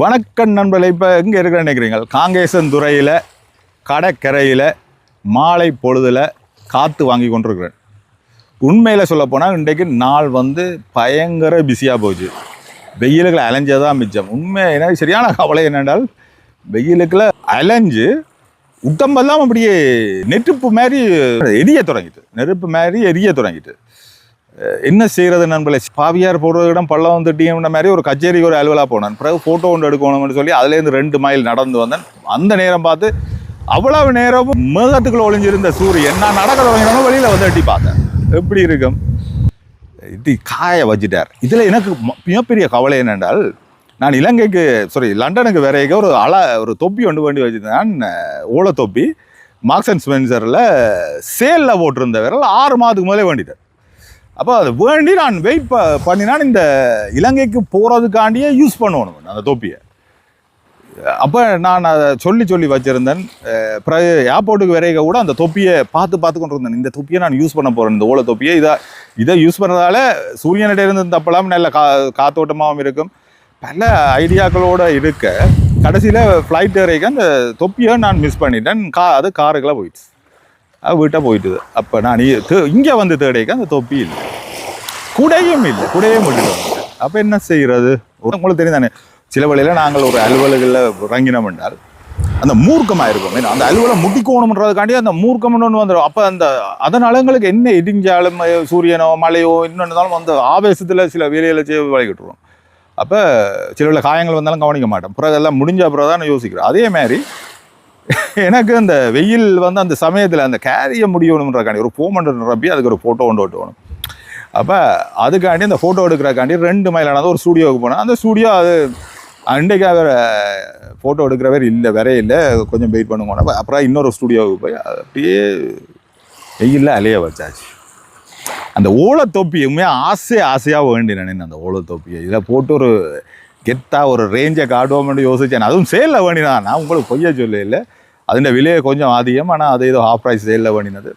வணக்கம் நண்பர்களை இப்போ எங்கே இருக்கிற நினைக்கிறீங்க? காங்கேசன் துறையில் கடற்கரையில் மாலை பொழுதில் காற்று வாங்கி கொண்டிருக்கிறேன். உண்மையில் சொல்லப்போனால் இன்றைக்கு நாள் வந்து பயங்கர பிஸியாக போச்சு. வெயிலுக்குள்ள அலைஞ்சதான் மிச்சம். உண்மை என்ன சரியான கவலை என்னென்றால் வெயிலுக்குள்ள அலைஞ்சு உத்தம்பெல்லாம் அப்படியே நெருப்பு மாதிரி எரிய தொடங்கிட்டு நெருப்பு மாதிரி எரிய தொடங்கிட்டு. என்ன செய்கிறது நண்பர்களே? பாவியார் போடுறது இடம் பள்ளம் திட்டிங்கிற மாதிரி ஒரு கச்சேரிக்கு ஒரு அலுவலாக போனேன். பிறகு ஃபோட்டோ ஒன்று எடுக்கணும்னு சொல்லி அதுலேருந்து ரெண்டு மைல் நடந்து வந்தேன். அந்த நேரம் பார்த்து அவ்வளவு நேரமும் மேகத்துக்குள்ள ஒளிஞ்சிருந்த சூரியன். நான் நடக்கிற தொடங்கினோம் வெளியில் வந்து எட்டி பார்த்தேன். எப்படி இருக்கும்? இது காய வச்சுட்டார். இதில் எனக்கு மிகப்பெரிய கவலை என்னென்றால் நான் இலங்கைக்கு சாரி லண்டனுக்கு வேறையாக ஒரு அல ஒரு தொப்பி ஒன்று வேண்டி வச்சுருந்தேன் ஓலை தொப்பி மார்க்ஸ் அண்ட் ஸ்பென்சரில் சேலில் போட்டிருந்த விரல் ஆறு மாதத்துக்கு முதலே வேண்டிட்டேன் அப்போ அது வேண்டி நான் வெயிட் ப பண்ணினான் இந்த இலங்கைக்கு போகிறதுக்காண்டியே யூஸ் பண்ணணும் அந்த தொப்பியை. அப்போ நான் அதை சொல்லி சொல்லி வச்சுருந்தேன். அஹ் பிறகு ஏர்போர்ட்டுக்கு வரைக கூட அந்த தொப்பியை பார்த்து பார்த்து கொண்டு இருந்தேன் இந்த தொப்பியை நான் யூஸ் பண்ண போகிறேன் இந்த ஓலை தொப்பியை இதை இதை யூஸ் பண்ணுறதால சூரியனிட இருந்து தப்பலாம் நல்ல கா காத்தோட்டமாகவும் இருக்கும். பல ஐடியாக்களோடு இருக்க கடைசியில் ஃப்ளைட் வரைக்கும் அந்த தொப்பியை நான் மிஸ் பண்ணிட்டேன். கா அது காருக்கெல்லாம் போயிடுச்சு. வீட்டை போயிட்டுது அப்போ நான் இங்கே வந்து தேடிக்க அந்த தொப்பி இல்லை குடையும் இல்லை குடையும் விட்டுட்டு அப்போ என்ன செய்கிறது உங்களுக்கு தெரியும் தானே சில வழியில் நாங்கள் ஒரு அலுவலகில் இறங்கினோம் என்றால் அந்த மூர்க்கமாக இருக்கும் அந்த அலுவலம் முட்டிக்கோணுன்றதுக்காண்டி அந்த மூர்க்கம்னு ஒன்று வந்துடும் அப்போ அந்த அதனால் எங்களுக்கு என்ன இடிஞ்சாலும் சூரியனோ மழையோ இன்னொன்று அந்த ஆவேசத்தில் சில வேலைகளை செய்ய வழிகிட்டுருவோம் அப்போ சில உள்ள காயங்கள் வந்தாலும் கவனிக்க மாட்டோம் பிறகு எல்லாம் முடிஞ்ச அப்புறம் தான் நான் அதே மாதிரி எனக்கு அந்த வெயில் வந்து அந்த சமயத்தில் அந்த கேரிய முடியணுன்றக்காண்டி ஒரு ஃபோன் நிரப்பி அதுக்கு ஒரு ஃபோட்டோ கொண்டு ஓட்டுவணும் அப்போ அதுக்காண்டி அந்த ஃபோட்டோ எடுக்கிறக்காண்டி ரெண்டு மைலானது ஒரு ஸ்டூடியோவுக்கு போனேன் அந்த ஸ்டூடியோ அது அன்றைக்கு வேறு ஃபோட்டோ எடுக்கிறவர் இல்லை வேற இல்லை கொஞ்சம் வெயிட் பண்ணுங்க அப்ப- அப்புறம் இன்னொரு ஸ்டூடியோவுக்கு போய் அப்படியே வெயிலில் அலைய வச்சாச்சு. அந்த ஓலை தொப்பி உண்மையாக ஆசை ஆசையாக வேண்டி நினைனேன் அந்த ஓலை தொப்பியை. இதில் போட்டு ஒரு கெத்தாக ஒரு ரேஞ்சை காட்டுவோம்னு யோசிச்சேன். அதுவும் சேலில் வேண்டினான் நான் உங்களுக்கு பொய்ய சொல்ல இல்லை அதில் விலையை கொஞ்சம் அதிகம் ஆனால் அது ஏதோ ஹாஃப் ப்ரைஸ் சேலில் வேண்டினது.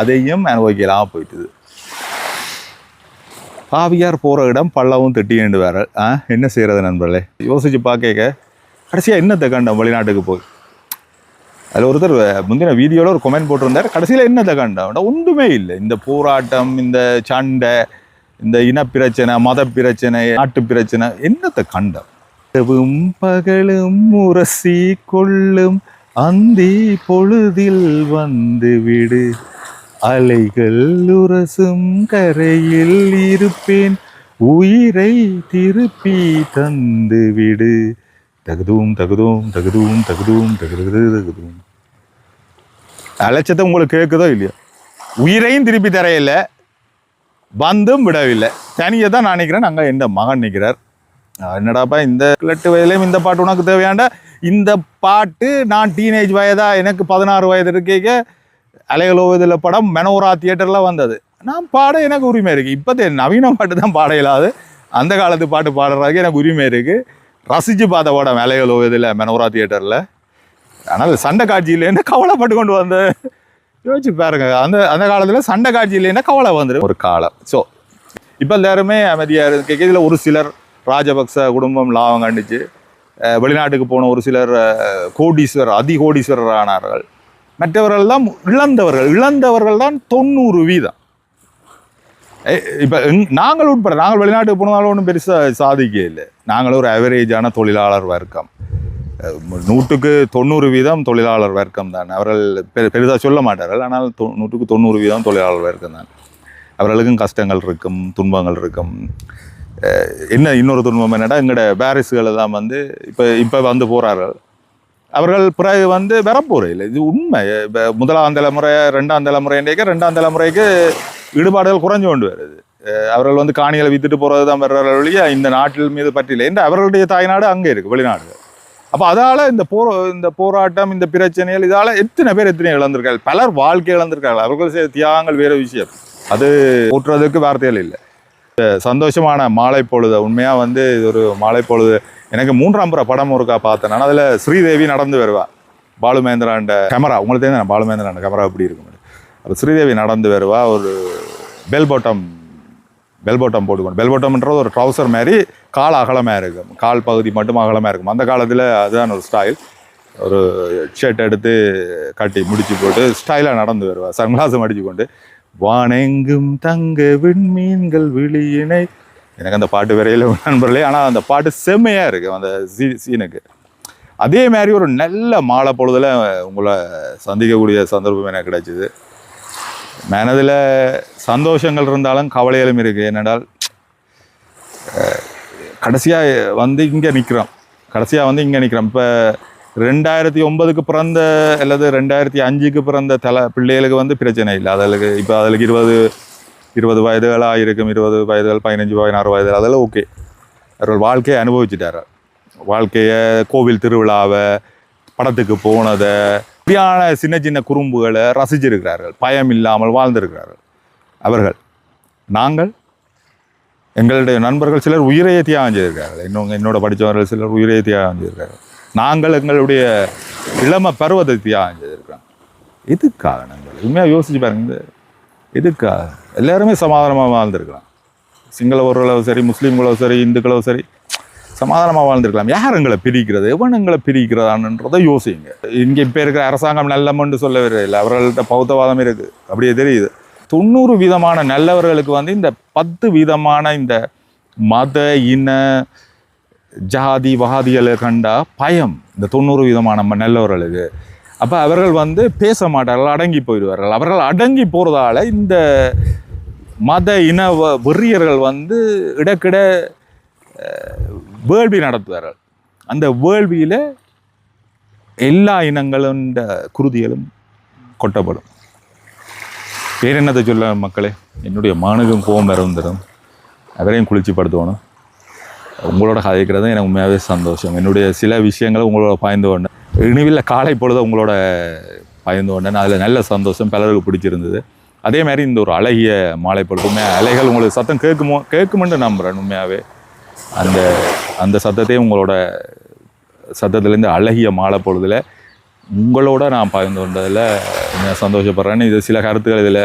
அதையும் அனுபவிக்கலாம் போயிட்டுது. பாவியார் போகிற இடம் பள்ளவும் திட்டியேண்டு வேற. ஆ என்ன செய்கிறது நண்பர்களே? யோசிச்சு பார்க்க கடைசியாக என்னத்தை கண்டோம் வெளிநாட்டுக்கு போய்? அதில் ஒருத்தர் முந்தின வீடியோவில் ஒரு கொமெண்ட் போட்டிருந்தார். கடைசியில் என்னத்தை கண்டோம்? ஒன்றுமே இல்லை. இந்த போராட்டம் இந்த சண்டை இந்த இனப்பிரச்சனை மத பிரச்சனை நாட்டு பிரச்சனை என்னத்தை கண்டம்? இரவும் பகலும் உரசி கொள்ளும் அந்தி பொழுதில் வந்து விடு. அலைகள் உரசும் கரையில் இருப்பேன் உயிரை திருப்பி தந்து விடு. தகுதும் தகுதும் தகுதும் தகுதும் தகுது தகுதும் அலைச்சத்தை உங்களுக்கு கேட்குதோ இல்லையா? உயிரையும் திருப்பி தரையில வந்தும் விடவில்லை. தனியை தான் நான் நிற்கிறேன் அங்கே எந்த மகன் நிற்கிறார் என்னடாப்பா இந்த எட்டு வயதுலையும் இந்த பாட்டு உனக்கு தேவையாண்டா? இந்த பாட்டு நான் டீனேஜ் வயதா எனக்கு பதினாறு வயது இருக்கேக்க அலைகளோவதில் படம் மெனோரா தியேட்டரில் வந்தது. நான் பாட எனக்கு உரிமை இருக்குது இப்போ நவீன பாட்டு தான் பாட இல்லாது அந்த காலத்து பாட்டு பாடுறதுக்கு எனக்கு உரிமை இருக்குது ரசித்து பார்த்த படம் அலைகளோவதில் மெனோரா தியேட்டரில் ஆனால் சண்டை காட்சி இல்லைன்னு கவலைப்பட்டு கொண்டு வந்தேன். யோசிச்சு பாருங்க. அந்த அந்த காலத்தில் சண்டை காட்சி இல்லைன்னா கவலை வந்துடும் ஒரு காலம். ஸோ இப்போ எல்லாருமே அமைதியாக இருக்கு இதில் ஒரு சிலர் ராஜபக்ச குடும்பம் லாபம் கண்டுச்சு. வெளிநாட்டுக்கு போன ஒரு சிலர் கோடீஸ்வரர் அதி கோடீஸ்வரர் ஆனார்கள். மற்றவர்கள் தான் இழந்தவர்கள். இழந்தவர்கள் தான் தொண்ணூறு வீதம். இப்போ நாங்கள் உட்பட நாங்கள் வெளிநாட்டுக்கு போனாலும் ஒன்றும் பெருசாக சாதிக்க இல்லை. நாங்களும் ஒரு அவரேஜான தொழிலாளர் வர்க்கம். நூற்றுக்கு தொண்ணூறு வீதம் தொழிலாளர் வர்க்கம் தான். அவர்கள் பெரு பெரிதாக சொல்ல மாட்டார்கள். ஆனால் தொ நூற்றுக்கு தொண்ணூறு வீதம் தொழிலாளர் வர்க்கம் தான். அவர்களுக்கும் கஷ்டங்கள் இருக்கும் துன்பங்கள் இருக்கும். என்ன இன்னொரு துன்பம் என்னடா எங்களோட பேரிஸ்களை தான் வந்து இப்போ இப்போ வந்து போகிறார்கள் அவர்கள் பிறகு வந்து வரப்போகிற இல்லை இது உண்மை. இப்போ முதலாம் தலைமுறை ரெண்டாம் தலைமுறைன்றேக்க ரெண்டாம் தலைமுறைக்கு ஈடுபாடுகள் குறைஞ்சு கொண்டு வருது. அவர்கள் வந்து காணிகளை வித்துட்டு போகிறது தான் வர்றார்கள் ஒழிய இந்த நாட்டில் மீது பற்றியில்லை என்று அவர்களுடைய தாய்நாடு அங்கே இருக்குது வெளிநாடு அப்போ அதால் இந்த போரா இந்த போராட்டம் இந்த பிரச்சனைகள் இதால் எத்தனை பேர் எத்தனை இழந்திருக்கார்கள் பலர் வாழ்க்கை இழந்திருக்கார்கள் அவர்கள் செய்த தியாகங்கள் வேறு விஷயம். அது ஓட்டுறதுக்கு வார்த்தைகள் இல்லை. சந்தோஷமான மாலை பொழுது உண்மையாக வந்து இது ஒரு மாலை பொழுது எனக்கு மூன்றாம் புற படம் ஒருக்கா பார்த்தேன். நான் அதில் ஸ்ரீதேவி நடந்து வருவா. பாலுமேந்திராண்ட கேமரா உங்களுக்கு தெரியும் பாலுமேந்திராண்ட கேமரா எப்படி இருக்கும்? அப்போ ஸ்ரீதேவி நடந்து வருவா. ஒரு பெல் பாட்டம் பெல் பாட்டம் போட்டுக்கணும். பெல் பாட்டம்ன்றது ஒரு ட்ரௌசர் மாதிரி கால் அகலமாக இருக்கும். கால் பகுதி மட்டும் அகலமாக இருக்கும். அந்த காலத்தில் அதுதான் ஒரு ஸ்டைல் ஒரு ஷர்ட் எடுத்து கட்டி முடிச்சு போட்டு ஸ்டைலாக நடந்து வருவார். சன்கிளாஸும் அடிச்சு கொண்டு வானெங்கும் தங்க விண்மீன்கள் விழியினை. எனக்கு அந்த பாட்டு வரையில் நண்பர்களே. ஆனால் அந்த பாட்டு செம்மையாக இருக்குது அந்த சீ சீனுக்கு. அதே மாதிரி ஒரு நல்ல மாலை பொழுதில் உங்களை சந்திக்கக்கூடிய சந்தர்ப்பம் எனக்கு கிடைச்சிது. மனதில் சந்தோஷங்கள் இருந்தாலும் கவலைகளும் இருக்குது என்னென்றால் கடைசியாக வந்து இங்கே நிற்கிறோம் கடைசியாக வந்து இங்கே நிற்கிறோம் இப்போ ரெண்டாயிரத்தி ஒன்பதுக்கு பிறந்த அல்லது ரெண்டாயிரத்தி அஞ்சுக்கு பிறந்த தலை பிள்ளைகளுக்கு வந்து பிரச்சனை இல்லை. அதுகளுக்கு இப்போ அதுக்கு இருபது இருபது வயதுகளாக இருக்கும் இருபது வயதுகள் பதினஞ்சு பதினாறு வயதுகள் அதெல்லாம் ஓகே அவர்கள் வாழ்க்கையை அனுபவிச்சுட்டார் வாழ்க்கையை கோவில் திருவிழாவை படத்துக்கு போனதை இப்படியான சின்ன சின்ன குறும்புகளை ரசிச்சிருக்கிறார்கள். பயம் இல்லாமல் வாழ்ந்திருக்கிறார்கள். அவர்கள் நாங்கள் எங்களுடைய நண்பர்கள் சிலர் உயிரையே தியாகம் செய்திருக்கார்கள் இன்னும் என்னோட படித்தவர்கள் சிலர் உயிரையே தியாகம் செய்திருக்கார்கள் நாங்கள் எங்களுடைய இளம பருவத்தை தியாகம் செய்திருக்கிறோம். எதுக்காக நாங்கள்? உண்மையாக யோசிச்சு பாருங்க. எதுக்காக? எல்லாருமே சமாதானமாக வாழ்ந்திருக்கலாம். சிங்களவர்களோ சரி முஸ்லீம்களோ சரி இந்துக்களோ சரி சமாதானமாக வாழ்ந்திருக்கலாம். யார் எங்களை பிரிக்கிறது? எவன் எங்களை பிரிக்கிறதான்றதை யோசிங்க. இங்கே இப்போ இருக்கிற அரசாங்கம் நல்லமன்னு சொல்ல இல்லை. அவர்கள்ட்ட பௌத்தவாதம் இருக்குது அப்படியே தெரியுது. தொண்ணூறு விதமான நல்லவர்களுக்கு வந்து இந்த பத்து விதமான இந்த மத இன ஜாதி வகாதிகளை கண்டா பயம். இந்த தொண்ணூறு விதமான நம்ம நல்லவர்களுக்கு. அப்போ அவர்கள் வந்து பேச மாட்டார்கள் அடங்கி போயிடுவார்கள். அவர்கள் அடங்கி போகிறதால இந்த மத இன வ- வெறியர்கள் வந்து இடக்கிட வேள்வி நடத்துவார்கள். அந்த வேள்வியில் எல்லா இனங்களும் குருதிகளும் கொட்டப்படும். பேர் என்னத்தை சொல்ல மக்களே? என்னுடைய மானுக்கும் கோபம் இறந்துடும் அவரையும் குளிச்சு படுத்தணும் உங்களோட கதைக்கிறது எனக்கு உண்மையாகவே சந்தோஷம். என்னுடைய சில விஷயங்களை உங்களோட பாய்ந்து கொண்டேன். இனிவில் காலை பொழுது உங்களோட பாய்ந்து கொண்டேன். அதில் நல்ல சந்தோஷம் பலருக்கு பிடிச்சிருந்தது. அதே மாதிரி இந்த ஒரு அழகிய மாலை பொழுது உண்மையாக அலைகள் உங்களுக்கு சத்தம் கேட்குமோ கேட்குமென்று நம்புகிறேன் உண்மையாகவே அந்த அந்த சத்தத்தையும் உங்களோட சத்தத்துலேருந்து அழகிய மாலை பொழுதில் உங்களோட நான் பகிர்ந்து கொண்டதில் நான் சந்தோஷப்படுறேன். இது சில கருத்துக்கள் இதில்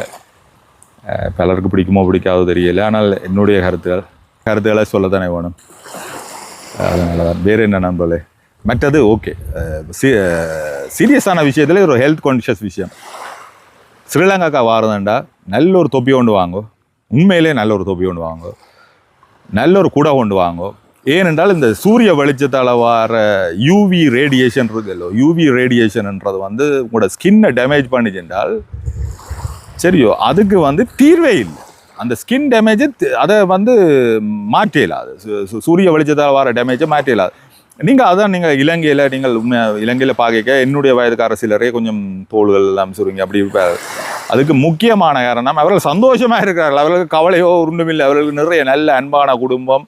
பலருக்கு பிடிக்குமோ பிடிக்காதோ தெரியல. ஆனால் என்னுடைய கருத்துக்கள் கருத்துக்களை சொல்லத்தானே வேணும். அதனால தான் வேறு என்ன நண்பர்களே? மற்றது ஓகே. சீரியஸான விஷயத்தில் ஒரு ஹெல்த் கான்ஷியஸ் விஷயம். ஸ்ரீலங்காக்கா வாரதாண்டா நல்ல ஒரு தொப்பி கொண்டு வாங்கோ. உண்மையிலே நல்ல ஒரு தொப்பி கொண்டு வாங்கோ. நல்ல ஒரு குடை கொண்டு வாங்கோ. ஏனென்றால் இந்த சூரிய வெளிச்சத்தால் வர யூவி ரேடியேஷன் இருக்குல்ல யூவி ரேடியேஷன்ன்றது வந்து உங்களோட ஸ்கின்னை டேமேஜ் பண்ணிச்சென்றால் சரியோ அதுக்கு வந்து தீர்வே இல்லை. அந்த ஸ்கின் டேமேஜை அதை வந்து மாற்றியலாது. சு- சூரிய வெளிச்சத்தால் வர டேமேஜை மாற்றியலாது. நீங்கள் அதான் நீங்கள் இலங்கையில் நீங்கள் உண்மையாக இலங்கையில் பார்க்க என்னுடைய வயதுக்கார சிலரே கொஞ்சம் தோள்கள் எல்லாம் சொல்லுவீங்க அப்படி இருப்பார் அதுக்கு முக்கியமான காரணம் அவர்கள் சந்தோஷமாக இருக்கிறார்கள். அவர்களுக்கு கவலையோ ஒன்றுமில்லை அவர்களுக்கு நிறைய நல்ல அன்பான குடும்பம்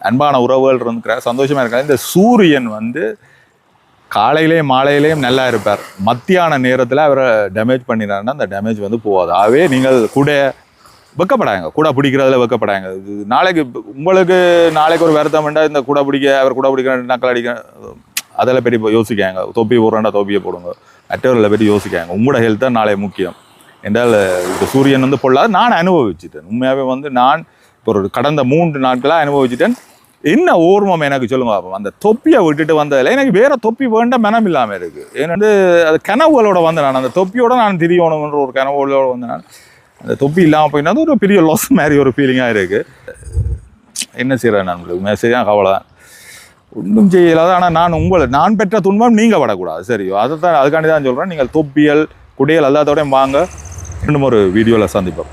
அன்பான உறவுகள் இருக்கிறார் சந்தோஷமாக இருக்கிறார் இந்த சூரியன் வந்து காலையிலேயும் மாலையிலேயும் நல்லா இருப்பார். மத்தியான நேரத்தில் அவரை டேமேஜ் பண்ணினாருன்னா அந்த டேமேஜ் வந்து போகாது. ஆகவே நீங்கள் கூட வெக்கப்படாங்க கூட பிடிக்கிறதுல வெக்கப்படாங்க. இது நாளைக்கு உங்களுக்கு நாளைக்கு ஒரு வருத்தம் வேண்டாம் இந்த கூட பிடிக்க அவர் கூட பிடிக்க நக்கல் அடிக்க அதெல்லாம் பெரிய யோசிக்காங்க. தொப்பி போடுறாண்டா தொப்பியை போடுங்க. மற்றவர்களை பற்றி யோசிக்காங்க. உங்களோட ஹெல்த் தான் நாளை முக்கியம். என்றால் இந்த சூரியன் வந்து பொல்லாத நான் அனுபவிச்சுட்டேன். உண்மையாகவே வந்து நான் இப்போ ஒரு கடந்த மூன்று நாட்களாக அனுபவிச்சுட்டேன். என்ன ஓர்மம் எனக்கு சொல்லுங்க அப்போ அந்த தொப்பியை விட்டுட்டு வந்ததில் எனக்கு வேற தொப்பி வேண்ட மனம் இல்லாமல் இருக்குது ஏன்னா வந்து அது கனவுகளோட வந்து நான் அந்த தொப்பியோட நான் திரியணுன்ற ஒரு கனவுகளோட வந்தேன் நான் அந்த தொப்பி இல்லாமல் போயினா ஒரு பெரிய லாஸ் மாதிரி ஒரு ஃபீலிங்காக இருக்குது என்ன செய்கிறேன் நான் உங்களுக்கு சரியான கவலை. ஒன்றும் செய்யலாத ஆனால் நான் உங்களை நான் பெற்ற துன்பம் நீங்கள் படக்கூடாது. சரியோ? அதை தான் அதுக்காண்டி தான் சொல்கிறேன் நீங்கள் தொப்பியல் குடியல் எல்லாத்தோடையும் வாங்க. இன்னும் ஒரு வீடியோவில் சந்திப்போம்.